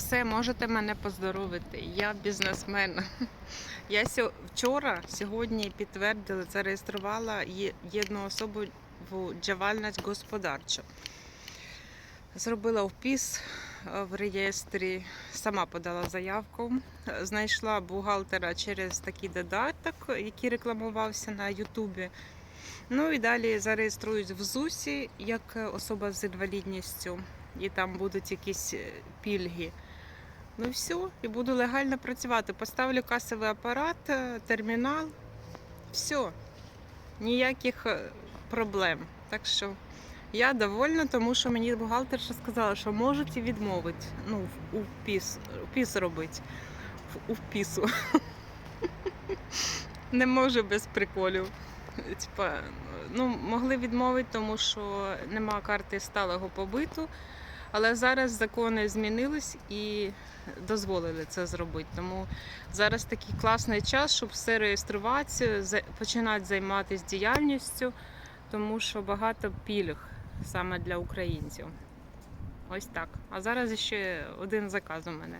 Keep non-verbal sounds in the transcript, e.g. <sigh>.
Все, можете мене поздоровити. Я бізнесмен. <laughs> Я вчора, сьогодні підтвердила, зареєструвала єдну особу в діяльність господарчу. Зробила впис е, в реєстрі, сама подала заявку, знайшла бухгалтера через такий додаток, який рекламувався на Ютубі. Ну і далі зареєструюсь в ЗУСі як особа з інвалідністю, і там будуть якісь е, пільги. Ну все, і буду легально працювати. Поставлю касовий апарат, е, термінал. Все. Ніяких е, проблем. Так що я довольна, тому що мені бухгалтерша сказала, що можете відмовити. Ну, у впіс, впіс робити. У впісу. <laughs> Не можу без приколів. Типа, ну, могли відмовити, тому що нема карти сталого побиту. Але зараз закони змінились і дозволили це зробити. Тому зараз такий класний час, щоб все реєструватися, починати займатися діяльністю, тому що багато пільг саме для українців. Ось так. А зараз ще один заказ у мене.